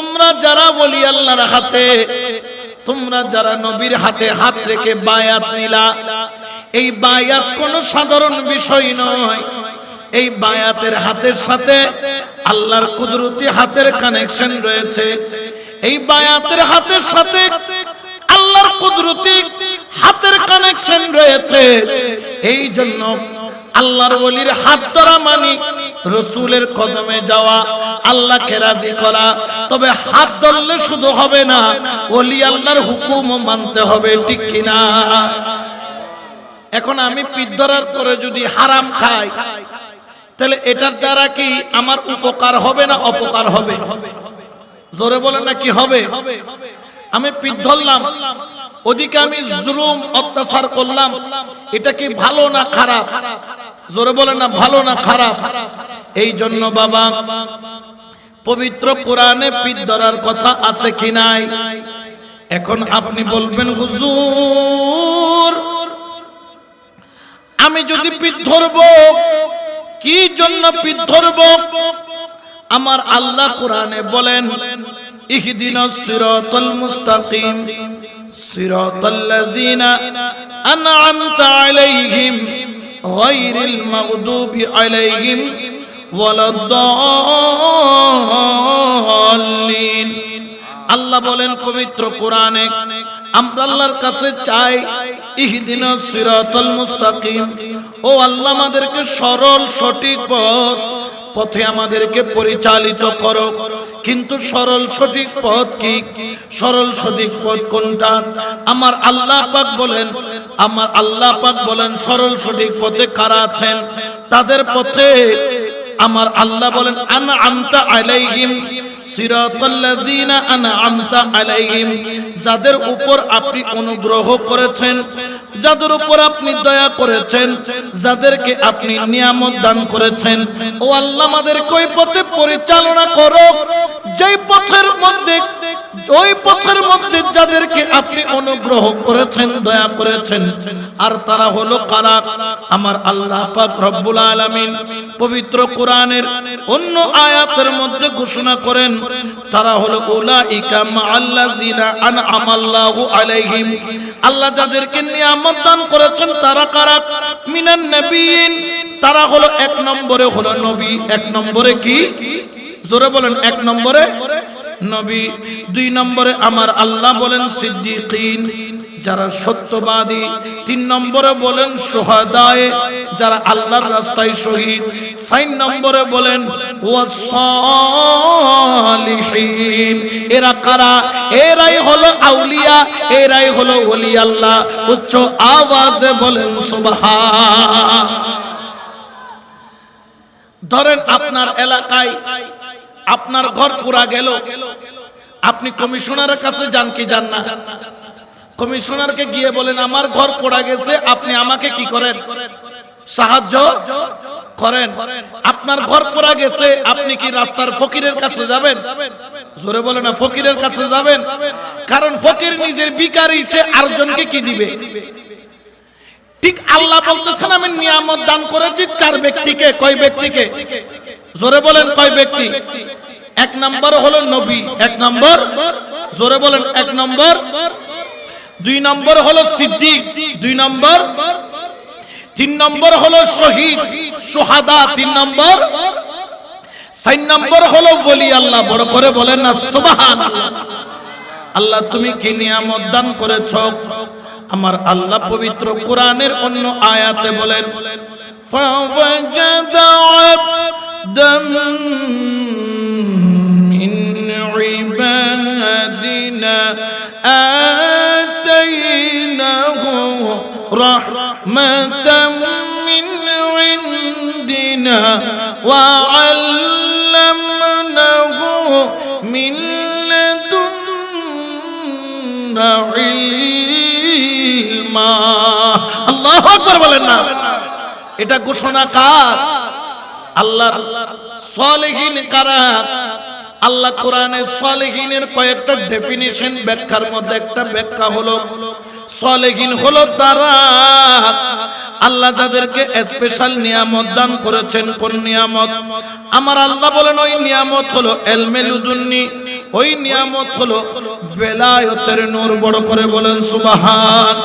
তোমরা যারা বলি আল্লাহর হাতে, তোমরা যারা নবীর হাতে হাত রেখে বায়াত নিলা, এই বায়াত কোনো সাধারণ বিষয় নয়। এই বায়াতের হাতের সাথে আল্লাহর কুদরতি হাতের কানেকশন রয়েছে। এই বায়াতের হাতের সাথে আল্লাহর কুদরতি হাতের কানেকশন রয়েছে। এই জন্য আল্লাহর ওলির হাত ধরা মানি, রসুলের কদমে যাওয়া, আল্লাহকে রাজি করা। তবে হাত ধরলে শুধু হবে না, ওলি আল্লাহর হুকুমও মানতে হবে, ঠিক কিনা? এখন আমি পিঠ ধরার পরে যদি হারাম খাই, তাহলে এটার দ্বারা কি আমার উপকার হবে না অপকার হবে? জোরে বলে না কি হবে? আমি পিঠ ধরলাম ওদিকে আমি জুলুম অত্যাচার করলাম। এটা কি ভালো না খারাপ? জোরে বলে না, ভালো না খারাপ? এই জন্য বাবা, পবিত্র কোরআনে পিঠ ধরার কথা আছে কি নাই? এখন আপনি বলবেন, হুজুর, আমি যদি পিঠ ধরব, কি জন্য পিঠ ধরব? আমার আল্লাহ কোরআনে বলেন ইহদিনাস সিরাতাল মুস্তাকিম। সিরাতাল্লাযীনা আন'আমতা আলাইহিম গায়রিল মাগদুবি আলাইহিম ওয়ালাদ-দাল্লিন। আল্লাহ বলেন, পবিত্র কোরআনে আমরা আল্লাহর কাছে চাই, ইহদিনা সিরাতাল মুস্তাকিম। ও আল্লাহ, আমাদেরকে সরল, সঠিক পথ পথে আমাদেরকে পরিচালিত করো। কিন্তু সরল সঠিক পথ কি? সরল সঠিক পথ কোনটা? আমার আল্লাহ পাক বলেন, আমার আল্লাহ পাক বলেন, সরল সঠিক পথে কারা আছেন? তাদের পথে আমার আল্লাহ বলেন আনা আমতা আলাইহিম আলাইহিম, যাদের উপর আপনি অনুগ্রহ করেছেন, যাদের উপর আপনি দয়া করেছেন, যাদেরকে আপনি নিয়ামত দান করেছেন। ও আল্লাহ, আমাদের কই পথে পরিচালনা করো। যেই পথের মধ্যে, ওই পথের মধ্যে যাদেরকে আপনি অনুগ্রহ করেছেন, দয়া করেছেন, আর তারা হলো কারা? আমার আল্লাহ পাক রব্বুল আলামিন পবিত্র কোরআনের অন্য আয়াতের মধ্যে ঘোষণা করেন তারা হলো আল্লাহ যাদেরকে নিয়ামত দান করেছেন, তারা কারা? মিনান নবীন। তারা হলো এক নম্বরে হলো নবী। এক নম্বরে কি? জোরে বলেন, এক নম্বরে নবী। দুই নম্বরে আমার আল্লাহ বলেন সিদ্দিকিন। যারা সত্যবাদী, তিন নম্বরে বলেন সোহাদায়, যারা আল্লাহর রাস্তায় শহীদ, চার নম্বরে বলেন এরা কারা? এরাই হলো আউলিয়া, এরাই হলো ওলি আল্লাহ উচ্চ আওয়াজে বলেন সুবহান ধরেন আপনার এলাকায় আপনার ঘর পুরা গেল। আপনি কমিশনারের কাছে যান কি যান না? কমিশনারকে গিয়ে বলেন, আমার ঘর পোড়া গেছে, আপনি আমাকে কি করেন? সাহায্য করেন। আপনার ঘর পোড়া গেছে, আপনি কি রাস্তার ফকিরের কাছে যাবেন? জোরে বলে না, ফকিরের কাছে যাবেন। কারণ ফকির নিজের বিকারি সে আরেকজনকে কি দিবে? ঠিক আল্লাহ বলতেছেন, আমি নিয়ামত দান করেছি চার ব্যক্তিকে। কয় ব্যক্তিকে? জোরে বলেন, কয় ব্যক্তি? এক নম্বর হলো নবী, এক নম্বর? জোরে বলেন, এক নম্বর? দুই নম্বর হলো সিদ্দিক, দুই নম্বর তিন নম্বর হলো শহীদ, সোহাদা তিন নম্বর, চার নম্বর হলো বলি আল্লাহ, বড় করে বলেন না সুবাহান আল্লাহ, তুমি কি নিয়ামত দান করেছ? আমার আল্লাহ পবিত্র কোরআনের অন্য আয়াতে বলেন ফাওয়াজাদা আবদাম رحمة من عندنا وعلمناه من لدنا علما আল্লাহ আকবার বলেন না এটা ঘোষণা কার আল্লাহ সালেহীন কারা আল্লাহ কোরআনে সালেহীনের কয়েকটা ডেফিনিশন ব্যাখ্যার মধ্যে একটা ব্যাখ্যা হলো সালেহীন হলো তারা। আল্লাহ যাদেরকে স্পেশাল নিয়ামত দান করেছেন কোন নিয়ামত? আমার আল্লাহ বলেন, ওই নিয়ামত হলো এলমেলুদুন্নি ওই নিয়ামত হলো বেলায়তের নূর, বড় করে বলেন, সুবাহান।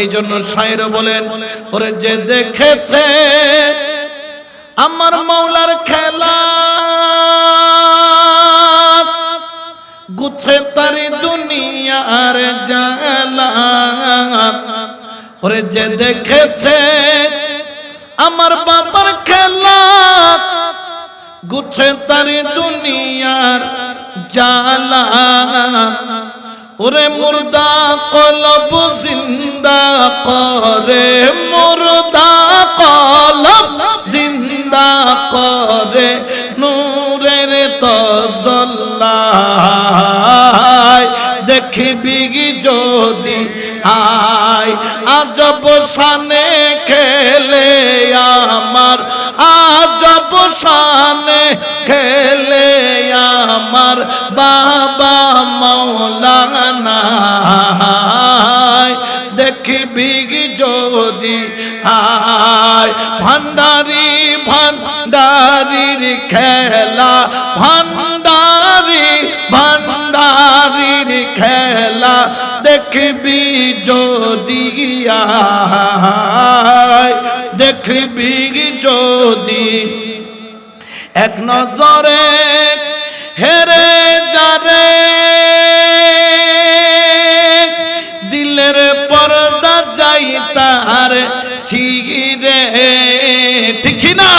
এই জন্য শায়ের বলেন, ওরে যে দেখেছে আমার মাওলার খেলা, গুছে তারি দুনিয়ার জালা ওরে যে দেখেছে আমার বাবার খেলা, গুছে তারি দুনিয়ার জালা ওরে মুর্দা কলব জিন্দা করে, মুর্দা কলব জিন্দা করে, নূরের তজল্লায়। দেখবি যদি আয় আজব শানে খেলে আমার, আজব শানে খেলে আমার বাবা মৌলানা দেখবি যদি আয় ভান্ডারি ভান্ডারির খেলা দেখবি যদি আয়, দেখবি যদি এক নজরে হেরে যারে দিলের পর্দা যাই তার ছিরে ঠিক না?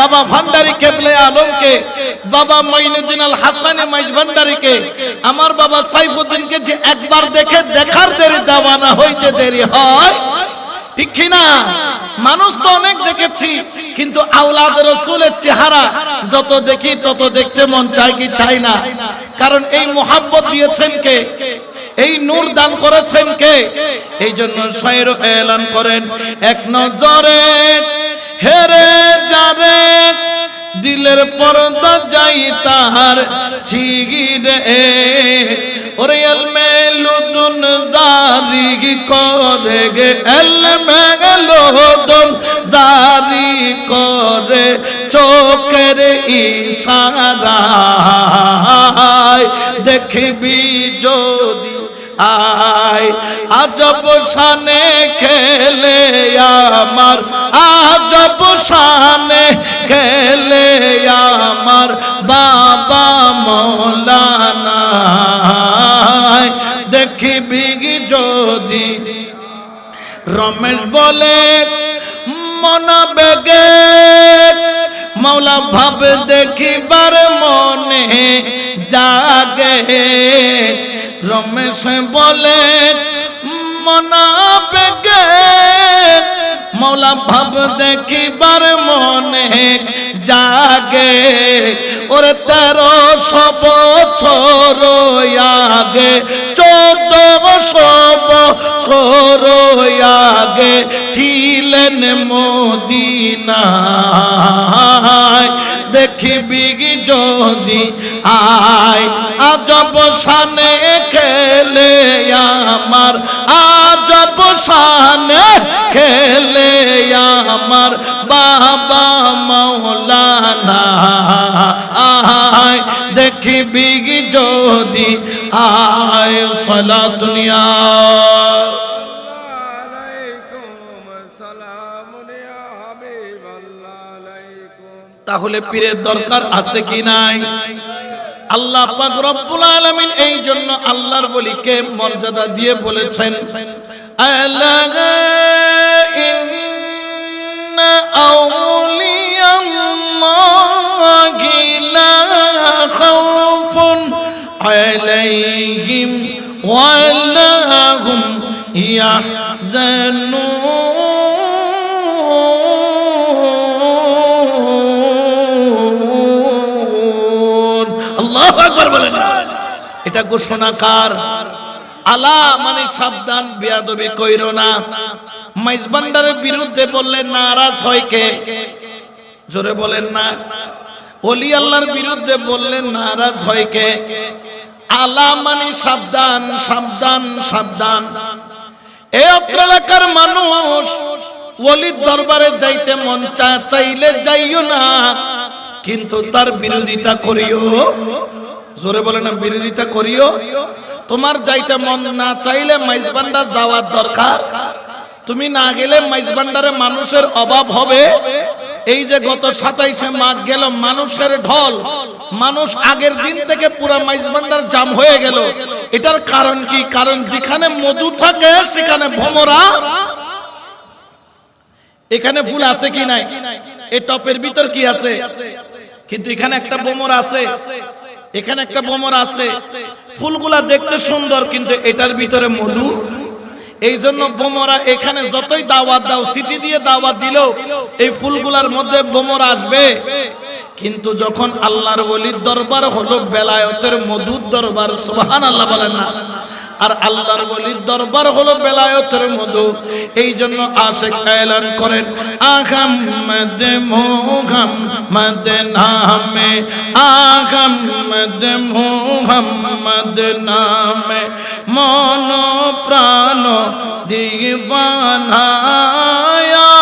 বাবা ভান্ডারি কেবলে আলমকে, বাবা মঈনুদ্দিন আল হাসানে মাইজ ভান্ডারিকে, আমার বাবা সাইফুদ্দিনকে যে একবার দেখে দেখার দেরি দেওয়ানা হইতে দেরি হয়, ঠিক কিনা? মানুষ তো অনেক দেখেছি, কিন্তু আওলাদ রসুলের চেহারা যত দেখি তত দেখতে মন চায় কি চাই না। কারণ এই মোহাব্বত দিয়েছেন কে? এই নূর দান করেছেন কে? এই জন্য শয়ের এলান করেন, এক নজরে হেরে যাবে, দিলের পর্দা যাই তাহার ছিগিরে। ওরে এলমেলুদুন জারি করে গে এলমেলুদুন জারি করে চোখের ইশারায়। দেখবি যদি আয়, আজব শানে খেলে আমার, আজব শানে খেলে আমার বাবা মৌলানা। দেখবি যদি? রমেশ বলে, মন বেগে, মৌলা ভাব দেখিবার মনে জাগে। রমেশ বলে মনা বেগে মৌলা ভাব দেখিবার মনে জাগে। ওরে তেরো সব বছর আগে, চোদ্দ সব বছর আগে, ছিলেন মদিনায়। দেখিবি যদি আয় আজব শানে খেলে আমার, আজব শানে খেলে আমার বাবা মৌলানা। আয় দেখিবি যদি আয় সলা দুনিয়া তাহলে পীরের দরকার আছে কি নাই? আল্লাহ পাক রব্বুল আলামিন এই জন্য আল্লাহর বলিকে মর্যাদা দিয়ে বলেছেন, আলা ইন্না আউলিয়াল্লাহি লা খাউফুন আলাইহিম ওয়া হুম ইয়াহজানুন। এটা ঘোষণাকার আলা মানে সাবধান, বিয়াদবি কইরো না। মাইজবান্ডারের বিরুদ্ধে বললে নারাজ হয় কে? জোরে বলেন না। অলি আল্লাহর বিরুদ্ধে বললে নারাজ হয় কে? আলা মানে সাবধান সাবধান সাবধান। অত্র এলাকার মানুষ ওলির দরবারে যাইতে মন চা- চাইলে যাইও না। কিন্তু তার বিরোধিতা করিও। জোরে বলে না, বিরোধিতা করিও। তোমার যাইতে মন না চাইলে মাইজবান্ডা যাওয়ার দরকার। তুমি না গেলে মাইজবান্ডারে মানুষের অভাব হবে। এই যে গত সাতাইশে মাস গেল, মানুষের ঢল। মানুষ আগের দিন থেকে পুরা মাইজবান্ডার জাম হয়ে গেল। এটার কারণ কি? কারণ যেখানে মধু থাকে, সেখানে ভ্রমরা এখানে ফুল আছে কি নাই? এই টপের ভিতর কি আছে? কিন্তু এখানে একটা বোমর আছে। এখানে একটা বোমর আছে। ফুলগুলা দেখতে সুন্দর কিন্তু এটার ভিতরে মধু। এই জন্য বোমরা এখানে যতই দাওয়াত দাও সিটি দিয়ে দাওয়াত দিলেও এই ফুলগুলার মধ্যে বোমর আসবে। কিন্তু যখন আল্লাহর ওলির দরবার হলো বেলায়তের মধুর দরবার সুবহান আল্লাহ বলেন না। আর আল্লাহর ওলির দরবার হলো বেলায়তের মধু। এই জন্য আশেক এলান করেন, আহমদ মোহাম্মদ নামে, আহমদ মোহাম্মদ নামে মন প্রাণ দিবানা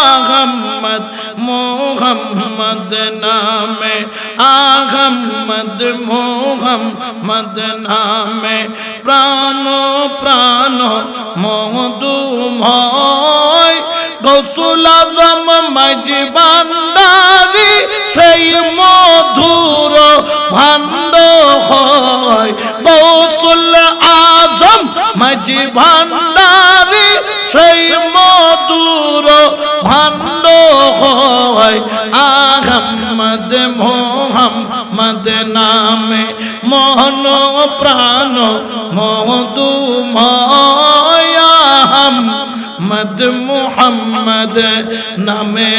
আহমদ মোহাম্মদ নামে আহমদ মোহাম্মদ নামে প্রাণ প্রাণ মধুময় গৌসুল আজম মাঝি বান্দারি সেই মধুর ভান্ড হয়। গৌসুল আজম মাঝি সেই মধুর ভান্ড হয়। আহমদ মোহাম্মদ নামে মোহন প্রাণ মধুময়। আহমদ মোহাম্মদ নামে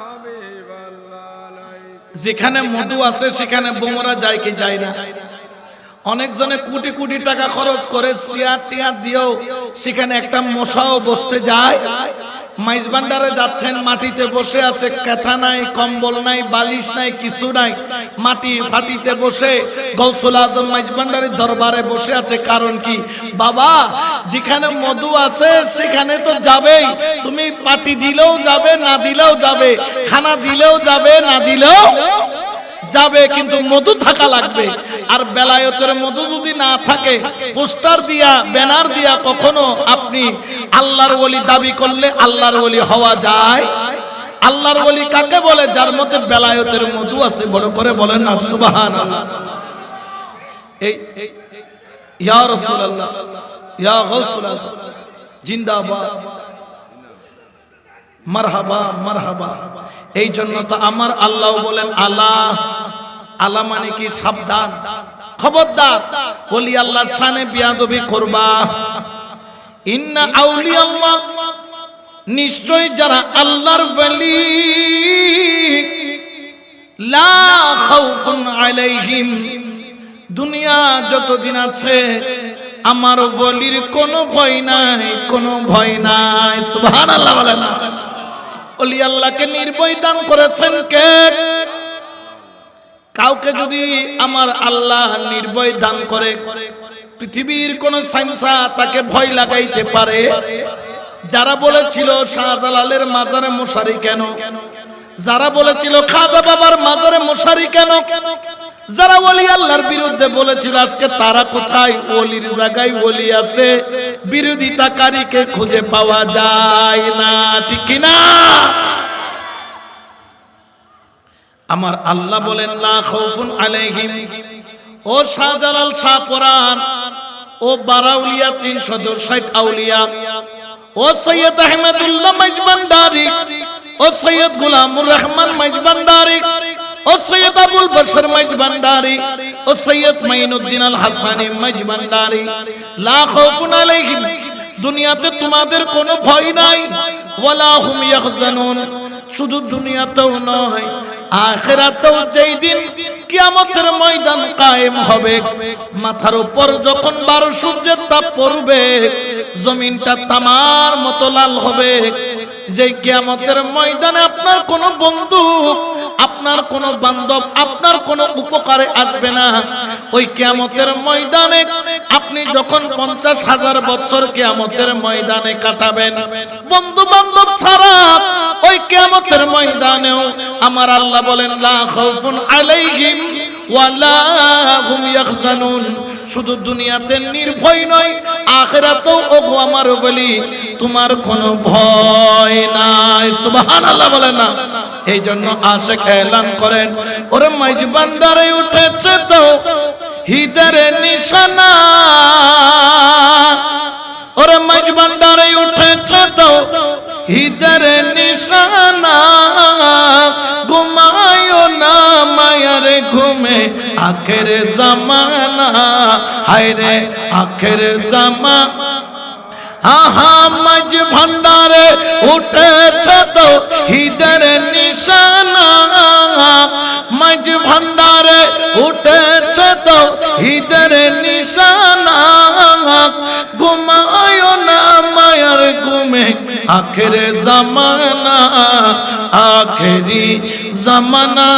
হাবিবাল্লাহ আলাইকুম যেখানে মধু আছে, সেখানে বোমরা যায় কি যায় না? অনেকজনে কোটি কোটি টাকা খরচ করে চেয়ার টিয়ার দিয়েও সেখানে একটা মশাও বসতে যায়। মাইজ ভান্ডারে যাচ্ছেন, মাটিতে বসে আছে, কেথা নাই, কম্বল নাই, বালিশ নাই, কিছু নাই, মাটি ফাটিতে বসে। গৌসুল আজম মাইজ ভান্ডারের দরবারে বসে আছে, কারণ কি? বাবা, যেখানে মধু আছে সেখানে তো যাবেই। তুমি পাটি দিলেও যাবে, না দিলেও যাবে, খানা দিলেও যাবে, না দিলেও যাবে, কিন্তু মধু থাকা লাগবে। আর বেলায়তের মধু যদি না থাকে, পোস্টার দিয়া, ব্যানার দিয়া কখনো আপনি আল্লাহর ওলি দাবি করলে আল্লাহর ওলি হওয়া যায়? আল্লাহর ওলি কাকে বলে? যার মধ্যে বেলায়তের মধু আছে, বড় করে বলেন না সুবাহান জিন্দাবাদ। মারহাবা মারহাবা। এই জন্য তো আমার আল্লাহ বলেন আল্লাহ আল্লাহ মানে কি সাবধান? খবরদার, বলি আল্লাহ শানে বিয়াদবি করবা। ইন্না আউলি আল্লাহ নিশ্চয় যারা আল্লাহর বলি লা খাউফুন আলাইহিম, দুনিয়া যতদিন আছে, আমার বলির কোনো ভয় নাই, কোনো ভয় নাই। সুবহানাল্লাহ বলে না আল্লাহকে নির্ভয় দান করেছেন কে? কাউকে যদি আমার আল্লাহ নির্ভয় দান করে, পৃথিবীর কোন তাকে ভয় লাগাইতে পারে? যারা বলেছিল শাহজালালের মাজারে মশারি কেন? যারা বলেছিল খাজা বাবার মাজারে মশারি কেন? যারা ওলি আল্লাহর বিরুদ্ধে বলেছিল, আজকে তারা কোথায়? ওলির জায়গায় ওলি আছে। বিরোধিতাকারীকে খুঁজে পাওয়া যায় না, ঠিক আমার আল্লাহ বলেন, লা খাউফুন আলাইহিম। ও শাহজালাল শাহ পরান, ও বারাউলিয়া 360 আউলিয়া, ও সৈয়দ আহমেদুল্লাহ মজবান্ডারি ও সৈয়দ গোলামুর রহমান মজবান্ডারি ও সৈয়দ আবুল বশর মজবান্ডারি ও সৈয়দ মাইনুদ্দিন আল হাসানি মজবান্ডারি লা খাউফুন আলাইহিম, দুনিয়াতে তোমাদের কোনো ভয় নাই। ওয়ালা হুম ইয়াহজানুন। শুধু দুনিয়াতেও নয়, আখেরাতেও যেই দিন কিয়ামতের ময়দান কায়েম হবে, মাথার উপর যখন বারো সূর্যের তাপ পড়বে, জমিনটা তামার মতো লাল হবে যে কিয়ামতের ময়দানে আপনার কোন বন্ধু, আপনার কোনো বান্ধব, আপনার কোনো উপকারে আসবে না। ওই কেয়ামতের ময়দানে আপনি যখন পঞ্চাশ হাজার বছর কেয়ামতের ময়দানে কাটাবেন, বন্ধু বান্ধব ছাড়া ওই কেয়ামতের ময়দানেও আমার আল্লাহ বলেন, লা আলাইহিম ওয়ালা হুম ইয়াহজানুন। শুধু দুনিয়াতে নির্ভয় নয়, আখেরাতেও ওগো আমার বলি তোমার কোনো ভয় নাই। সুবহানাল্লাহ বলেন না। এই জন্য আশেক এলান করেন, ওরে মাইজ বান্দারে উঠেছে তো হিদারে নিশানা। ওরে মাইজ বান্দারে উঠেছে তো হিদারে নিশানা, ঘুমায় না মায়ার ঘুমে, আখের জামানা হায় রে আখের জামা। আহা, মাঝ ভান্ডারে উঠেছে তো হিদের নিশানা, মাঝ ভান্ডারে উঠেছে তো হিদের নিশানা ঘুমে আখের জামানা, আখেরি জামানা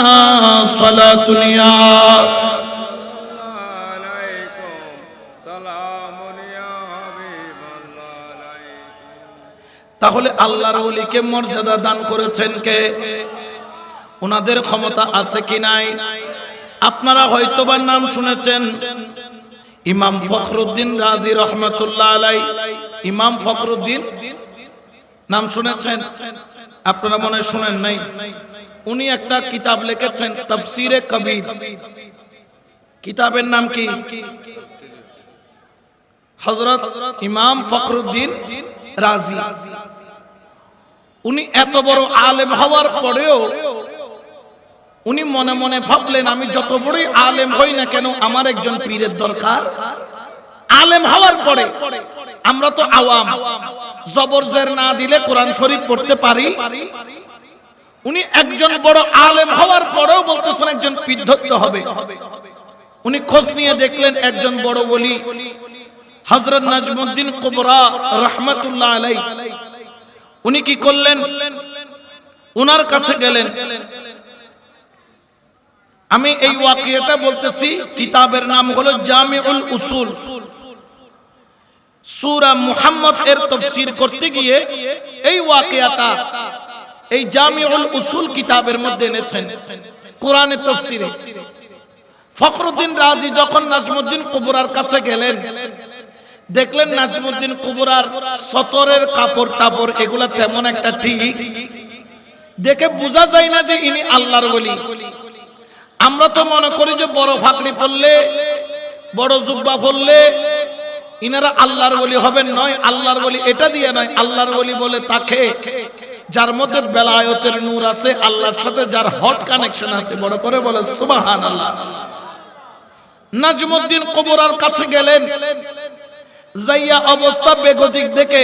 হাবিবাল্লাহ আলাইকুম তাহলে আল্লাহর ওলিকে মর্যাদা দান করেছেন কে? ওনাদের ক্ষমতা আছে কি নাই? আপনারা হয়তোবা নাম শুনেছেন, ইমাম ফখরুদ্দিন রাজি রহমতুল্লাহ আলাই ইমাম ফখরুদ্দিন নাম শুনেছেন? আপনারা মনে শুনেন নাই? উনি একটা কিতাব লিখেছেন, তফসিরে কবির। কিতাবের নাম কি? হজরত ইমাম ফখরুদ্দিন রাজি। উনি এত বড় আলেম হওয়ার পরেও উনি মনে মনে ভাবলেন, আমি যত বড়ই আলেম হই না কেন, আমার একজন পীরের দরকার? আলেম হওয়ার পরে আমরা তো আওয়াম। জবরজের না দিলে কোরআন শরীফ পড়তে পারি? উনি একজন বড় আলেম হওয়ার পরেও বলতেছেন একজন ধরতে হবে। উনি খোঁজ নিয়ে দেখলেন একজন বড় বলি হজরত নাজমুদ্দিন কুবরা রহমতুল্লাহ আলাই উনি কি করলেন? উনার কাছে গেলেন। আমি এই ওয়াকিয়াটা বলতেছি, কিতাবের নাম হলো জামিউল উসুল। সূরা মুহাম্মদ এর তাফসীর করতে গিয়ে এই ওয়াকিয়াটা, এই জামিউল উসুল কিতাবের মধ্যে এনেছেন, কোরআনের তাফসীরে। ফখরুদ্দিন রাজি যখন নাজমুদ্দিন কুবরার কাছে গেলেন, দেখলেন নাজমুদ্দিন কুবরার সতরের কাপড় টাপড় এগুলা তেমন একটা ঠিক। দেখে বোঝা যায় না যে ইনি আল্লাহর বলি আমরা তো মনে করি যে বড় ফাঁকড়ি পড়লে, বড় জুব্বা পড়লে ইনারা আল্লাহর বলি হবেন নয়, আল্লাহর বলি এটা দিয়ে নয়, আল্লাহর বলি বলে তাকে। যার মধ্যে বেলায়তের নূর আছে, আল্লাহর সাথে যার হট কানেকশন আছে, বড় করে বলে সুবাহান আল্লাহ নাজমুদ্দিন কবরার কাছে গেলেন। যাইয়া অবস্থা বেগতিক দেখে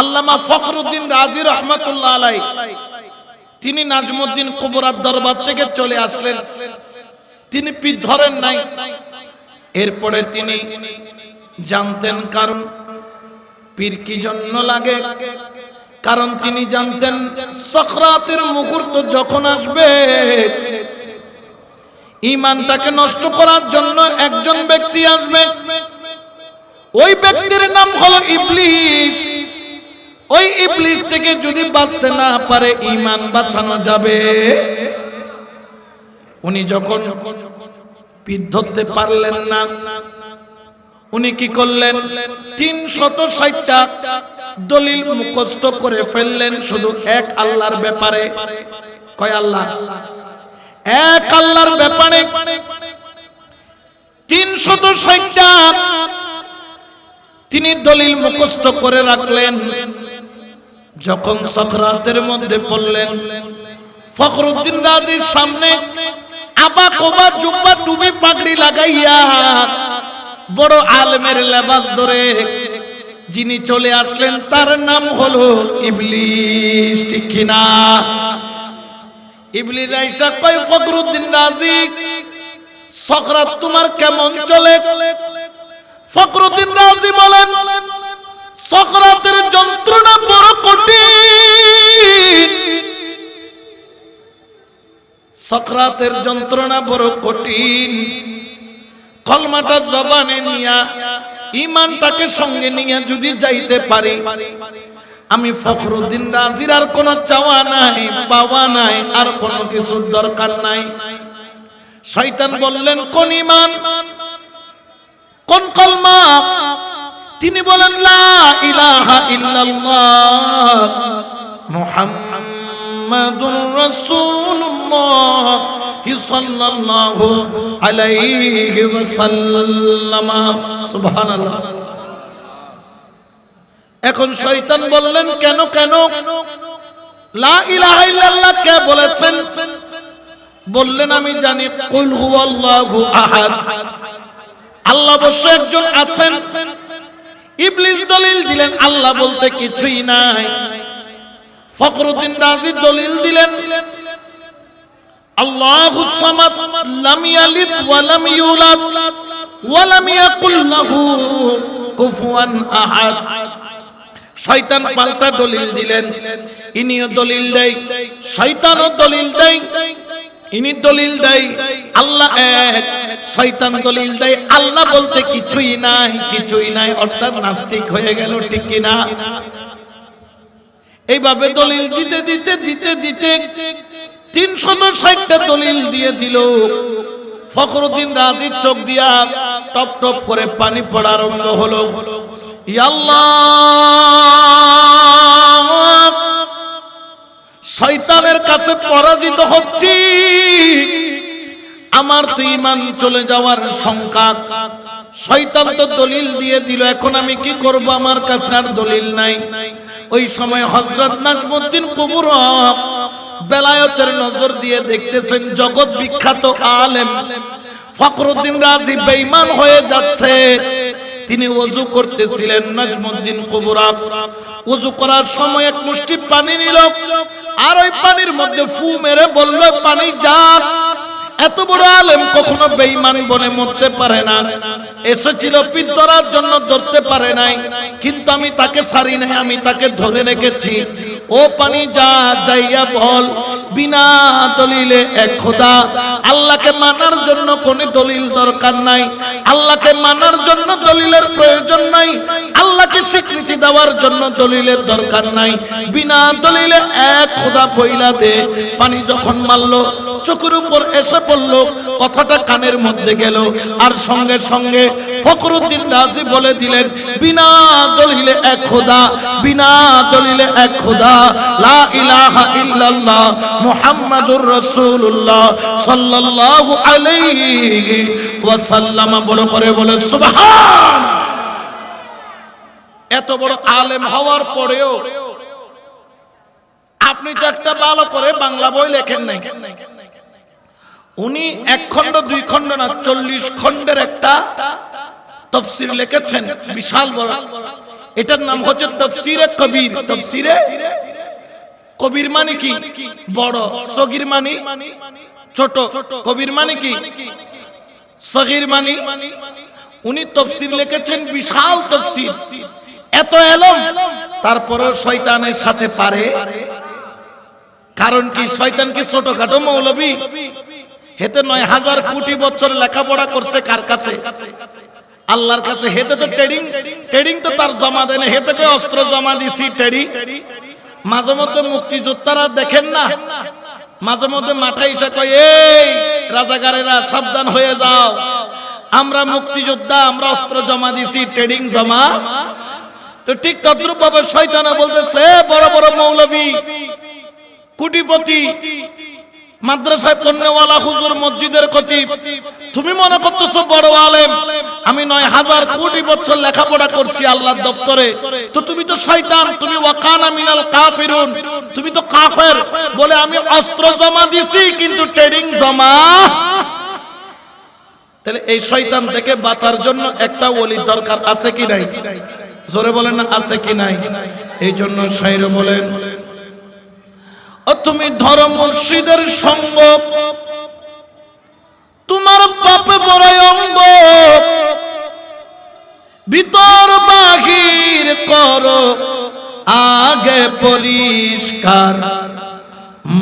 আল্লামা ফখরুদ্দিন রাজি রহমতুল্লাহ আলাই তিনি নাজমুদ্দিন কবরার দরবার থেকে চলে আসলেন। তিনি পিঠ ধরেন নাই। এরপরে তিনি জানতেন কারণ পীর কি জন্য লাগে? কারণ তিনি জানতেন সখরাতের মুহূর্ত যখন আসবে ইমানটাকে নষ্ট করার জন্য একজন ব্যক্তি আসবে। ওই ব্যক্তির নাম হলো ইবলিশ। ওই ইবলিশ থেকে যদি বাঁচতে না পারে ইমান বাঁচানো যাবে। উনি যখন পিঠ ধরতে পারলেন না উনি কি করলেন? তিন শত ষাটটা দলিল মুখস্থ করে ফেললেন শুধু এক আল্লাহর ব্যাপারে। কয় আল্লাহ? এক আল্লাহর ব্যাপারে। তিন শত ষাটটা তিনি দলিল মুখস্থ করে রাখলেন। যখন সখরাতের মধ্যে পড়লেন, ফখরুদ্দিন রাজির সামনে আবা কোবা জুব্বা টুপি পাগড়ি লাগাইয়া বড় আলমের লেবাস ধরে যিনি চলে আসলেন, তার নাম হলো ইবলিস, ঠিক কিনা? ইবলিস আইসা কয়, ফখরুদ্দিন রাজি, সখরাত তোমার কেমন চলে? ফখরুদ্দিন রাজি বলেন, সখরাতের যন্ত্রণা বড় কঠিন। সকরাতের যন্ত্রণা বড় কঠিন। কলমাটা জবানে নিয়া ইমানটাকে সঙ্গে নিয়ে যদি যাইতে পারি, আমি ফখরুদ্দিন রাজির আর কোনো চাওয়া নাই, পাওয়া নাই, আর কোনো কিছুর দরকার নাই। শয়তান বললেন, কোন ইমান কোন কলমা? তিনি বলেন, লা ইলাহা ইল্লাল্লাহ মুহাম্মাদুর রাসূলুল্লাহ। সাল্লাল্লাহু এখন শয়তান বললেন, কেন কেন? কে বলেছেন? বললেন, আমি জানি আল্লাহ অবশ্য একজন আছেন। ইবলিস দলিল দিলেন, আল্লাহ বলতে কিছুই নাই। ফখরুদ্দিন রাজি দলিল দিলেন। আল্লাহু সামাদ লাম শয়তান পাল্টা দলিল দিলেন, ইনিও দলিল দেয়, শয়তানও দলিল দেয়, ইনি দলিল দেয়, আল্লাহ এক, শয়তান দলিল দেয়, আল্লাহ বলতে কিছুই নাই কিছুই নাই, অর্থাৎ নাস্তিক হয়ে গেল, ঠিক কিনা এইভাবে দলিল দিতে দিতে দিতে দিতে তিনশত দলিল দিয়ে দিল। ফখরুদ্দিন রাজির চোখ দিয়া টপ টপ করে পানি পড়া আরম্ভ হলো। কাছে পরাজিত হচ্ছি। আমার তো ইমান চলে যাওয়ার শঙ্কা। শয়তান তো দলিল দিয়ে দিল, এখন আমি কি করব? আমার কাছে আর দলিল নাই। ওই সময় হযরত নাজমুদ্দিন কুবুর বেলায়েতের নজর দিয়ে দেখতেছেন জগৎ বিখ্যাত আলেম। ফখরুদ্দিন রাজি বেঈমান হয়ে যাচ্ছে। তিনি ওযু করতেছিলেন নাজমুদ্দিন কুবরা। ওযু করার সময় এক মুষ্টি পানি নিল। আর ওই পানির মধ্যে ফু মেরে বলল, পানি যা এত বড় আলেম কখনো বেঈমান বনে মরতে পারে না। এসেছিল পিন ধরার জন্য ধরতে পারে নাই। কিন্তু আমি তাকে ছাড়ি নাই, আমি তাকে ধরে রেখেছি। ও পানি যা যাইয়া বল, বিনা দলিলে এক খোদা। আল্লাহকে মানার জন্য কোন দলিল দরকার নাই। আল্লাহকে মানার জন্য দলিলের প্রয়োজন নাই। আল্লাহকে স্বীকৃতি দেওয়ার জন্য দলিলের দরকার নাই। বিনা দলিলে এক খোদা পইলা দে। পানি যখন মারলো, চোখের উপর এসে পড়ল, কথাটা কানের মধ্যে গেল। আর সঙ্গে সঙ্গে ফখরুদ্দিন রাজি বলে দিলেন, বিনা দলিলে এক খোদা, বিনা দলিলে এক খোদা, লা ইলাহা ইল্লাল্লাহ মুহাম্মাদুর রাসূলুল্লাহ সাল্লাল্লাহু আলাইহি ওয়াসাল্লাম। বড় করে বলে, সুবহান! এত বড় আলেম হওয়ার পরেও আপনি তো একটা ভালো করে বাংলা বই লেখেন নাই। উনি এক খণ্ড, দুই খণ্ড না, চল্লিশ খণ্ডের একটা তফসির লিখেছেন। বিশাল বড়। এটার নাম হচ্ছে তফসিরে কবির। তফসিরে কবির মানে কি? বড়। সগির মানে ছোট। কবির মানে কি? সগির মানে উনি তফসির লিখেছেন বিশাল তফসির। এত এলম তারপরে শয়তানের সাথে পারে। কারণ কি? শয়তান কি ছোটখাটো মৌলবী? হেতে নয় হাজার কোটি বছর লেখাপড়া করছে কার কাছে? আল্লাহর কাছে হেতে তো ট্রেডিং ট্রেডিং তো তার জমা দেয় না। হেতে অস্ত্র জমা দিছি ট্রেডিং মাঝে মধ্যে মুক্তিযোদ্ধারা দেখেন না? মাঝে মধ্যে মাঠা ইসা কয়, এই রাজাগারেরা সাবধান হয়ে যাও। আমরা মুক্তিযোদ্ধা, আমরা অস্ত্র জমা দিছি ট্রেডিং জমা। তো ঠিক তদ্রুপ ভাবে শয়তানা বলতেছে বড় বড় মৌলবী, কুটিপতি মাদ্রাসায় পণ্যওয়ালা হুজুর মসজিদের খতিব। তুমি মনে করতেছো বড় আলেম। আমি নয় হাজার কোটি বছর লেখাপড়া করছি আল্লাহর দপ্তরে। তো তুমি তো শয়তান, তুমি ওয়াকানা মিনাল কাফিরুন। তুমি তো কাফের। বলে আমি অস্ত্র জমা দিছি, কিন্তু ট্রেডিং জমা। তাহলে এই শয়তান থেকে বাঁচার জন্য একটা ওলি দরকার আছে কি নাই? জোরে বলেন আছে কি নাই? এই জন্য শাইর বলেন তুমি ধরো মুর্শিদের সঙ্গ। তোমার পাপে বড়াই অঙ্গ। ভিতর বাহির করো, আগে পরিষ্কার।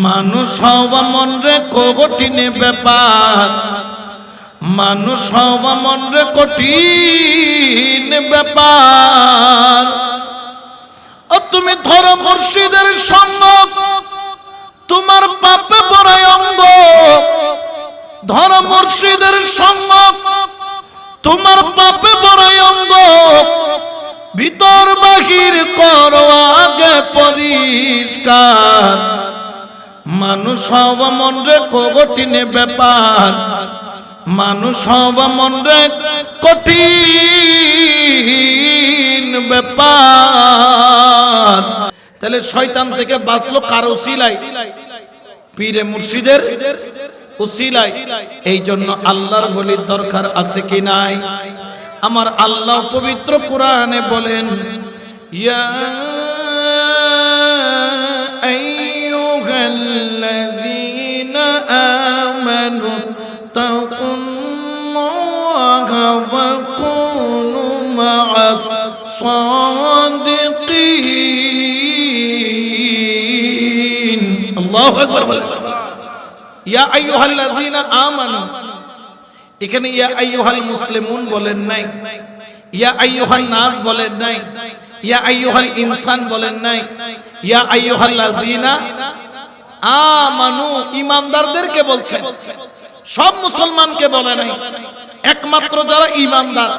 মানুষ হওয়া মন রে কঠিনে ব্যাপার। মানুষ হওয়া মন রে কঠিন ব্যাপার। তুমি ধরো মুর্শিদের সঙ্গ। তোমার পাপে পড়ায় অঙ্গ। ধর মুর্শিদের সঙ্গ তোমার পাপে পড়ায় অঙ্গ। ভিতর বাহির করো আগে পরিষ্কার। মানুষ হওয়া মন রে কঠিনে ব্যাপার। মানুষ হওয়া মন রে কঠিন ব্যাপার। তাহলে শয়তান থেকে বাঁচলো কার উসিলাই পীরে মুর্শিদের উসিলাই এই জন্য আল্লাহর বলির দরকার আছে কি নাই? আমার আল্লাহ পবিত্র কোরআনে বলেন, ইয়া এখানে ইয়া মুসলিমুন বলেন নাই। ইয়া নাস বলেন নাই। ইয়া ইনসান বলেন নাই। ইয়া আমানু। ইমানদারদেরকে বলছেন। সব মুসলমানকে বলে নাই। একমাত্র যারা ইমানদার।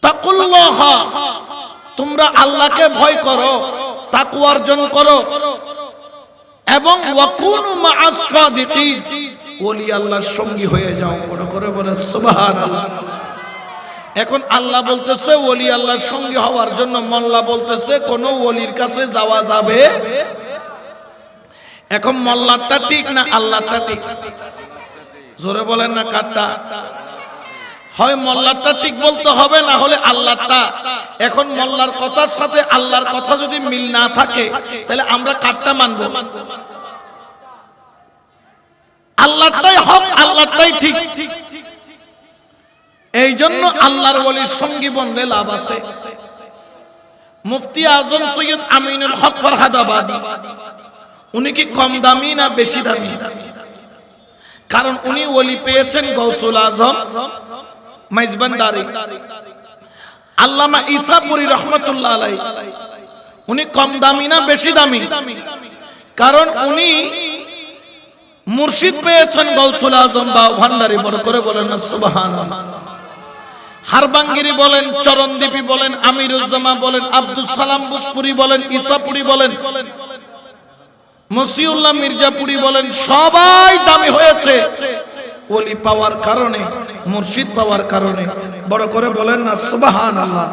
তাকুল্লাহ। তোমরা আল্লাহকে ভয় করো। তাকওয়া অর্জন করো। এবং ওয়াকুনু মা'আস সাদিকিন ওলি আল্লাহর সঙ্গী হয়ে যাও। বড় করে বলে, সুবহানাল্লাহ। এখন আল্লাহ বলতেছে, ওলি আল্লাহর সঙ্গী হওয়ার জন্য মোল্লা বলতেছে, কোন ওলির কাছে যাওয়া যাবে? এখন মোল্লারটা ঠিক না আল্লাহটা ঠিক? জোরে বলেন না কাটটা হয় মোল্লারটা ঠিক বলতে হবে, না হলে আল্লাহটা এখন মোল্লার কথার সাথে আল্লাহর কথা যদি মিল না থাকে, তাহলে আমরা কাটটা মানবো? আল্লাহটাই হক আল্লাহটাই ঠিক। এই জন্য আল্লাহর ওলির সঙ্গী বন্ধে লাভ আছে। মুফতি আজম সৈয়দ আমিনুল হক ফরহাদাবাদী। উনি কি কম দামি না বেশি দামি? কারণ উনি ওলি পেয়েছেন গৌসুল আজম। মাইজবান্ডারি আল্লামা ঈসাপুরি রহমতুল্লাহ আলাই উনি কম দামি না বেশি দামি? কারণ উনি মুর্শিদ পেয়েছেন গৌসুল আজম বা ভান্ডারি বড় করে বলেন সুবাহান হারবাঙ্গিরি বলেন চরণদীপি বলেন, আমিরুজ্জামা বলেন আব্দুল সালাম বুসপুরি বলেন ঈসাপুরি বলেন, মসিউল্লাহ মির্জাপুরি বলেন, সবাই দামি হয়েছে। ওলি পাওয়ার কারণে মুর্শিদ পাওয়ার কারণে। বড় করে বলেন না সুবাহান আল্লাহ